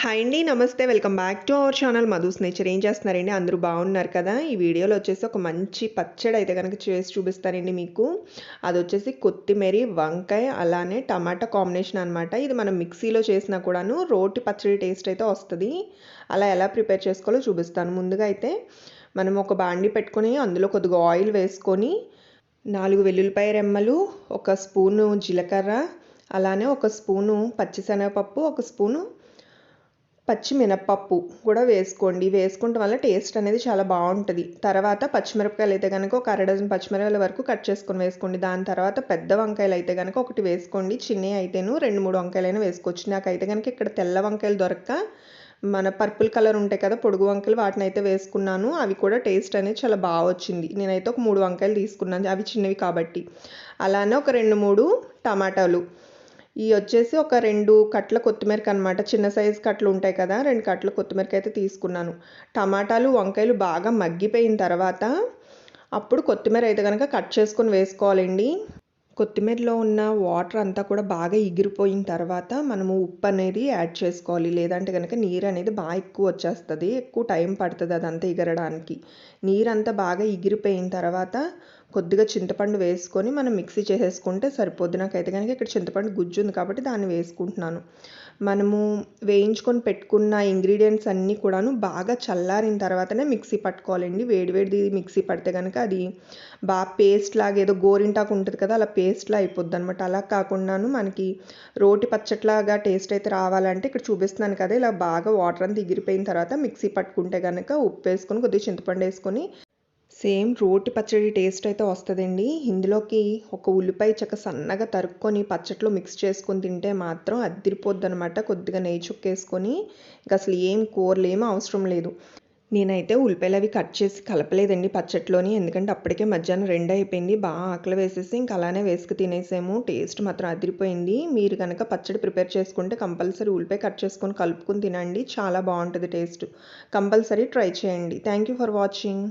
Hi అండి నమస్తే. Welcome back to our channel Madhu's nature ఏం చేస్తున్నారండి? అందరూ బాగున్నారు కదా? ఈ వీడియోలో వచ్చేసి ఒక మంచి పచ్చడి అయితే కనుక చేసి చూపిస్తానండి మీకు. అది వచ్చేసి కొత్తిమీర వంకాయ అలానే టమాటా కాంబినేషన్ అనమాట ఇది మనం మిక్సీలో చేసినా కూడాను రోటి పచ్చడి టేస్ట్ అయితే వస్తుంది. అలా ఎలా ప్రిపేర్ చేసుకోవాలో చూపిస్తాను. ముందుగా అయితే మనం ఒక బాండి పెట్టుకొని అందులో కొద్దిగా ఆయిల్ వేసుకొని నాలుగు వెల్లుల్లిపాయ రెమ్మలు ఒక స్పూను జీలకర్ర అలానే ఒక స్పూను పచ్చిశనగపప్పు ఒక స్పూను పచ్చిమినప్పప్పు కూడా వేసుకోండి. వేసుకుంటే వల్ల టేస్ట్ అనేది చాలా బాగుంటుంది. తర్వాత పచ్చిమిరపకాయలు అయితే కనుక ఒక అర డజన్ పచ్చిమిరపకాయల వరకు కట్ చేసుకొని వేసుకోండి. దాని తర్వాత పెద్ద వంకాయలు అయితే కనుక ఒకటి వేసుకోండి. చిన్నవి అయితేను రెండు మూడు వంకాయలైనా వేసుకోవచ్చు. నాకైతే కనుక ఇక్కడ తెల్ల వంకాయలు దొరక్క మన పర్పుల్ కలర్ ఉంటాయి కదా పొడుగు వంకాయలు వాటిని అయితే వేసుకున్నాను. అవి కూడా టేస్ట్ అనేది చాలా బాగా వచ్చింది. నేనైతే ఒక మూడు వంకాయలు తీసుకున్నాను. అవి చిన్నవి కాబట్టి. అలానే ఒక రెండు మూడు టమాటాలు. ఈ వచ్చేసి ఒక రెండు కట్ల కొత్తిమీరకి అనమాట చిన్న సైజు కట్లు ఉంటాయి కదా రెండు కట్ల కొత్తిమీరకి అయితే తీసుకున్నాను. టమాటాలు వంకాయలు బాగా మగ్గిపోయిన తర్వాత అప్పుడు కొత్తిమీర అయితే కనుక కట్ చేసుకొని వేసుకోవాలండి. కొత్తిమీరలో ఉన్న వాటర్ అంతా కూడా బాగా ఎగిరిపోయిన తర్వాత మనము ఉప్పు అనేది యాడ్ చేసుకోవాలి. లేదంటే కనుక నీరు అనేది బాగా ఎక్కువ వచ్చేస్తుంది ఎక్కువ టైం పడుతుంది అదంతా ఎగరడానికి. నీరంతా బాగా ఎగిరిపోయిన తర్వాత కొద్దిగా చింతపండు వేసుకొని మనం మిక్సీ చేసేసుకుంటే సరిపోద్ది. నాకైతే కనుక ఇక్కడ చింతపండు గుజ్జు ఉంది కాబట్టి దాన్ని వేసుకుంటున్నాను. మనము వేయించుకొని పెట్టుకున్న ఇంగ్రీడియంట్స్ అన్నీ కూడాను బాగా చల్లారిన తర్వాతనే మిక్సీ పట్టుకోవాలండి. వేడివేడిది మిక్సీ పడితే కనుక అది బాగా పేస్ట్ లాగా ఏదో గోరింటాకు ఉంటుంది కదా అలా పేస్ట్లా అయిపోద్ది అనమాట అలా కాకుండాను మనకి రోటి పచ్చట్లాగా టేస్ట్ అయితే రావాలంటే ఇక్కడ చూపిస్తున్నాను కదా ఇలా బాగా వాటర్ అంతా ఎగిరిపోయిన తర్వాత మిక్సీ పట్టుకుంటే కనుక ఉప్పు వేసుకొని కొద్దిగా చింతపండు వేసుకొని సేమ్ రోటి పచ్చడి టేస్ట్ అయితే వస్తుందండి. ఇందులోకి ఒక ఉల్లిపాయ చెక్క సన్నగా తరుక్కొని పచ్చట్లో మిక్స్ చేసుకొని తింటే మాత్రం అద్దిరిపోద్ది అనమాట కొద్దిగా నెయ్యి చుక్కేసుకొని. ఇంకా అసలు ఏం కూరలు ఏమీ అవసరం లేదు. నేనైతే ఉల్లిపాయలు అవి కట్ చేసి కలపలేదండి పచ్చట్లోని. ఎందుకంటే అప్పటికే మధ్యాహ్నం రెండు అయిపోయింది. బాగా ఆకలి వేసేసి ఇంక అలానే వేసుకు తినేసాము. టేస్ట్ మాత్రం అదిరిపోయింది. మీరు కనుక పచ్చడి ప్రిపేర్ చేసుకుంటే కంపల్సరీ ఉల్లిపాయ కట్ చేసుకొని కలుపుకొని తినండి. చాలా బాగుంటుంది టేస్ట్. కంపల్సరీ ట్రై చేయండి. Thank you for watching.